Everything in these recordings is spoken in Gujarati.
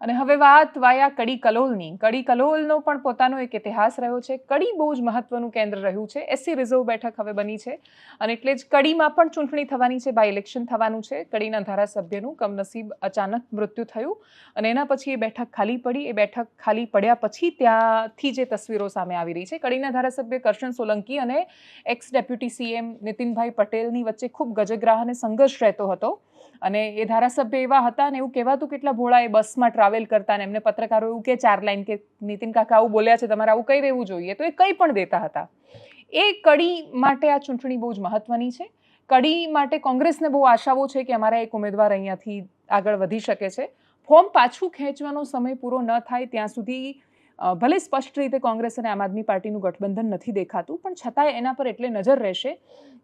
અને હવે વાત વાયા કડી કલોલની. કડી કલોલનો પણ પોતાનો એક ઇતિહાસ રહ્યો છે. કડી બહુ જ મહત્વનું કેન્દ્ર રહ્યું છે. એસસી રિઝર્વ બેઠક હવે બની છે. અને એટલે જ કડીમાં પણ ચૂંટણી થવાની છે. બાય ઇલેક્શન થવાનું છે. કડીના ધારાસભ્યનું કમનસીબ અચાનક મૃત્યુ થયું અને એના પછી એ બેઠક ખાલી પડી. એ બેઠક ખાલી પડ્યા પછી ત્યાંથી જે તસવીરો સામે આવી રહી છે. કડીના ધારાસભ્ય કરશન સોલંકી અને એક્સ ડેપ્યુટી સીએમ નીતિનભાઈ પટેલની વચ્ચે ખૂબ ગજગ્રાહ અને સંઘર્ષ રહેતો હતો. અને એ ધારાસભ્ય એવા હતા ને એવું કહેવાતું કેટલા ભોળા એ બસમાં ટ્રાવેલ કરતા ને એમને પત્રકારો એવું કે ચાર લાઈન કે નીતિન કાકા આવું બોલ્યા છે, તમારે આવું કહી રહેવું જોઈએ? તો એ કંઈ પણ દેતા હતા. એ કડી માટે આ ચૂંટણી બહુ જ મહત્વની છે. કડી માટે કોંગ્રેસને બહુ આશાઓ છે કે અમારા એક ઉમેદવાર અહીંયાથી આગળ વધી શકે છે. ફોર્મ પાછું ખેંચવાનો સમય પૂરો ન થાય ત્યાં સુધી ભલે સ્પષ્ટ રીતે કોંગ્રેસ અને આમ આદમી પાર્ટીનું ગઠબંધન નથી દેખાતું, પણ છતાંય એના પર એટલે નજર રહેશે.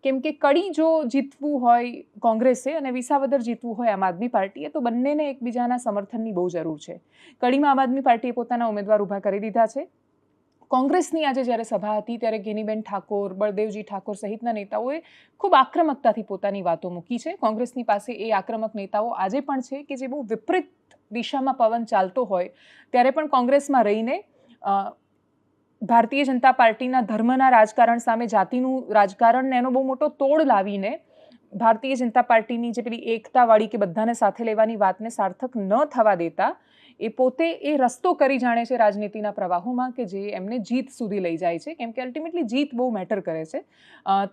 કેમ કે કડી જો જીતવું હોય કોંગ્રેસે અને વિસાવદર જીતવું હોય આમ આદમી પાર્ટીએ, તો બંનેને એકબીજાના સમર્થનની બહુ જરૂર છે. કડીમાં આમ આદમી પાર્ટીએ પોતાના ઉમેદવાર ઊભા કરી દીધા છે. કોંગ્રેસની આજે જ્યારે સભા હતી, ત્યારે ગેનીબેન ઠાકોર, બળદેવજી ઠાકોર સહિતના નેતાઓએ ખૂબ આક્રમકતાથી પોતાની વાતો મૂકી છે. કોંગ્રેસની પાસે એ આક્રમક નેતાઓ આજે પણ છે કે જે બહુ વિપરીત દિશામાં પવન ચાલતો હોય, ત્યારે પણ કોંગ્રેસમાં રહીને ભારતીય જનતા પાર્ટીના ધર્મના રાજકારણ સામે જાતિનું રાજકારણને એનો બહુ મોટો તોડ લાવીને ભારતીય જનતા પાર્ટીની જે પેલી એકતાવાળી કે બધાને સાથે લેવાની વાતને સાર્થક ન થવા દેતા, એ પોતે એ રસ્તો કરી જાણે છે રાજનીતિના પ્રવાહોમાં કે જે એમને જીત સુધી લઈ જાય છે, કેમ કે અલ્ટિમેટલી જીત બહુ મેટર કરે છે.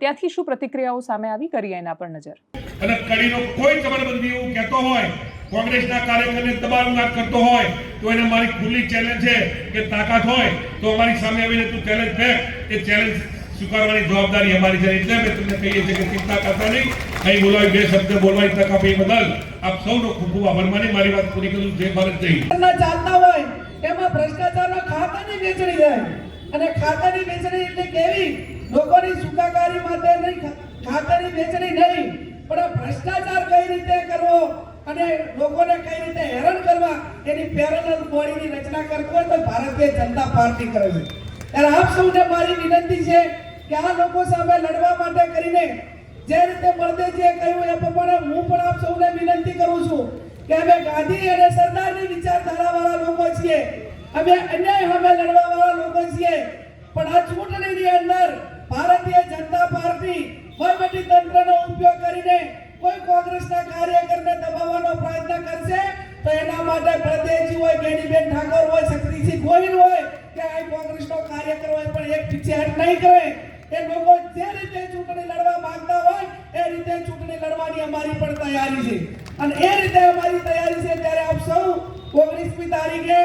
ત્યાંથી શું પ્રતિક્રિયાઓ સામે આવી કરીએ એના પર નજર? અને કડીનો કોઈ કમરબંધી એવું કહેતો હોય, કોંગ્રેસના કાર્યકરને દબાણગાર કરતો હોય તો એને મારી ખુલ્લી ચેલેન્જ છે કે તાકાત હોય તો અમારી સામે આવીને તું ચેલેન્જ ફેંક. એ ચેલેન્જ સ્વીકારવાની જવાબદારી અમારી છે. એટલે અમે તમને કહીએ છીએ કે ચિંતા કરતા નહીં. અહીં બોલાવી, બે શબ્દ બોલવાની તક આપી બદલ. આપ સૌનો ખૂબ ખૂબ આભાર. માની મારી વાત પૂરી કરું જય ભારત, જય ચાલતા હોય, એમાં ભ્રષ્ટાચારના ખાતાની વેચણી થાય. અને ખાતાની વેચણી એટલે કેવી? લોકોની સુખાકારી માટે નહીં ખાતાની વેચણી નહીં. પણ ભ્રષ્ટાચાર કઈ રીતે કરવો? અને લોકોને કઈ રીતે હેરાન કરવા એની પેરેલલ બોડીની રચના કરવી હોય તો ભારતીય જનતા પાર્ટી કરે છે ત્યારે આપ સૌને મારી વિનંતી છે કે આ લોકો સામે લડવા માટે કરીને જે રીતે બળદેવજીએ કહ્યું એ પ્રમાણે હું પણ આપ સૌને વિનંતી કરું છું કે અમે ગાંધી અને સરદારની વિચારધારાવાળા લોકો છીએ. અમે અન્યાય સામે લડવાવાળા લોકો છીએ. પણ આ ચૂંટણીની અંદર ભારતીય જનતા પાર્ટી વહીવટી તંત્રનો ઉપયોગ કરીને કોઈ કોંગ્રેસના કાર્યકરને દબાવવાનો પ્રયત્ન કરશે, તો એના માટે પ્રદેશજી હોય બેનીબેન ઠાકોર હોય, શક્તિસિંહ ગોહિલ હોય, કે આ કોંગ્રેસનો કાર્યકર હોય, પણ એક પીછે હટ નહીં કરે. એ લોકો જે રીતે ચૂંટણી લડવા માંગતા હોય, એ રીતે ચૂંટણી લડવાની અમારી પણ તૈયારી છે. અને એ રીતે અમારી તૈયારી છે, ત્યારે આપ સૌ ઓગણીસમી તારીખે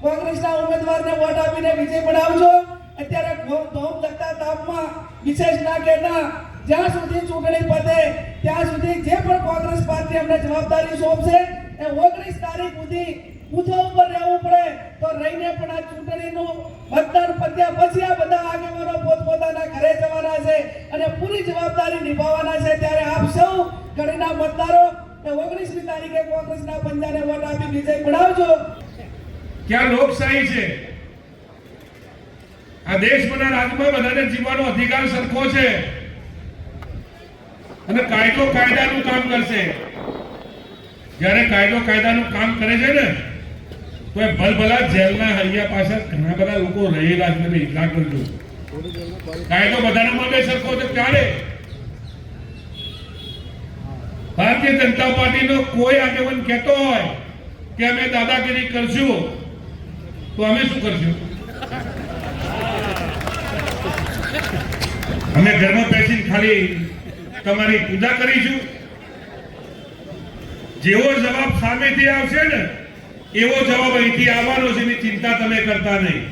કોંગ્રેસના ઉમેદવારને વોટ આપીને વિજય બનાવજો અત્યારે ધોમ જગતા તાપમાં વિશેષ ના કહેતા જ્યાં સુધી ચૂંટણી પતે, ત્યાં સુધી જે પણ કોંગ્રેસ પાર્ટી અમને જવાબદારી સોંપશે, એ ઓગણીસ તારીખ સુધી બૂથો ઉપર રહેવું પડે. તો રહીને પણ આ ચૂંટણીનું મતદાન પત્યા પછી આ બધા આગેવાનો પોતપોતાના ઘરે જવાના છે અને પૂરી જવાબદારી નિભાવવાના છે. ત્યારે આપ સૌ ઘડીના મતદારો ઓગણીસમી તારીખે કોંગ્રેસના પંજાને વોટ આપી વિજય બનાવજો ક્યાં લોકશાહી છે? આ દેશ બના રાજમાં બધાને જીવવાનો અધિકાર સરખો છે. અને કાયદો કાયદાનું કામ કરશે. જ્યારે કાયદો કાયદાનું કામ કરે છે ને, તો એ ભલભલા જેલના હૈયા પાસે ઘણા બધા લોકો રહેલા જ નથી. કરજો કાયદો બધાના માટે સરખો છે ત્યારે. ભારતીય જનતા પાર્ટીનો કોઈ આગેવાન કહેતો હોય કે અમે દાદાગીરી કરશું, તો અમે શું કરશું? અમે ઘરમાં બેસીને ખાલી તમારી પૂજા કરીશું. જેવો જવાબ સામેથી આવશે ને, એવો જવાબ અહીંથી આવવાનો છે એની ચિંતા તમે કરતા નહીં.